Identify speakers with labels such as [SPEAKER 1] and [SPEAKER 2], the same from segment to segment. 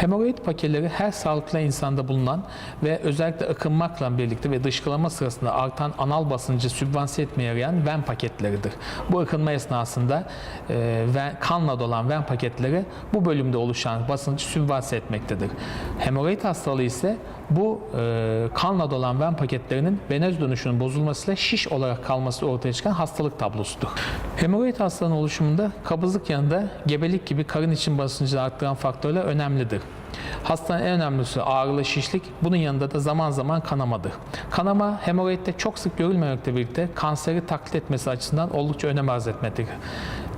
[SPEAKER 1] Hemoroid pakeleri her sağlıklı insanda bulunan ve özellikle akınmakla birlikte ve dışkılama sırasında artan anal basıncı sübvanse etmeye yarayan ven paketleridir. Bu akınma esnasında e, kanla dolan ven paketleri bu bölümde oluşan basıncı sübvanse etmektedir. Hemoroid hastalığı ise bu e, kanla dolan ven paketlerinin venöz dönüşünün bozulmasıyla şiş olarak kalması ortaya çıkan hastalık tablosudur. Hemoroid hastalığının oluşumunda kabızlık yanında gebelik gibi karın için basıncını arttıran faktörler önemlidir. Hastanın en önemlisi ağrılı şişlik, bunun yanında da zaman zaman kanamadır. Kanama hemoroidde çok sık görülmemekle birlikte kanseri taklit etmesi açısından oldukça önem arz etmektedir.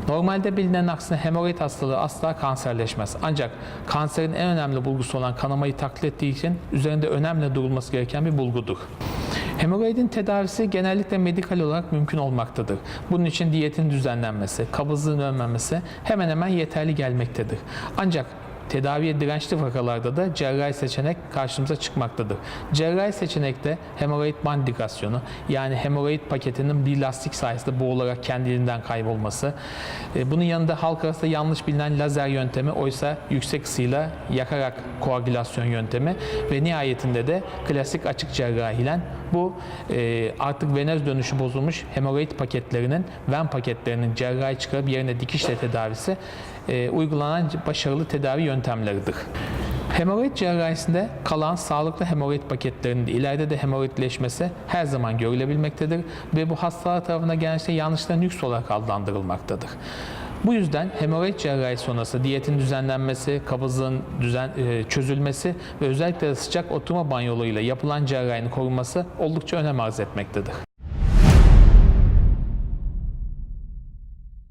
[SPEAKER 1] Normalde bilinen aksine hemoroid hastalığı asla kanserleşmez. Ancak kanserin en önemli bulgusu olan kanamayı taklit ettiği için üzerinde önemli durulması gereken bir bulgudur. Hemoroidin tedavisi genellikle medikal olarak mümkün olmaktadır. Bunun için diyetin düzenlenmesi, kabızlığın önlenmesi hemen hemen yeterli gelmektedir. Ancak Tedaviye dirençli vakalarda da cerrahi seçenek karşımıza çıkmaktadır. Cerrahi seçenekte hemoroid bandikasyonu yani hemoroid paketinin bir lastik sayesinde boğularak kendiliğinden kaybolması. E, Bunun yanında halk arasında yanlış bilinen lazer yöntemi oysa yüksek ısıyla yakarak koagülasyon yöntemi ve nihayetinde de klasik açık cerrahiyle bu e, artık venöz dönüşü bozulmuş hemoroid paketlerinin ven paketlerinin cerrahi çıkarıp yerine dikişle tedavisi e, uygulanan başarılı tedavi yöntemleridir. Hemoroid cerrahisinde kalan sağlıklı hemoroid paketlerinin de ileride de hemoroidleşmesi her zaman görülebilmektedir ve bu hastalar tarafından genellikle yanlışlıkla nüks olarak adlandırılmaktadır. Bu yüzden hemoroid cerrahi sonrası diyetin düzenlenmesi, kabızlığın düzen, e, çözülmesi ve özellikle sıcak oturma banyolarıyla yapılan cerrahinin korunması oldukça önem arz etmektedir.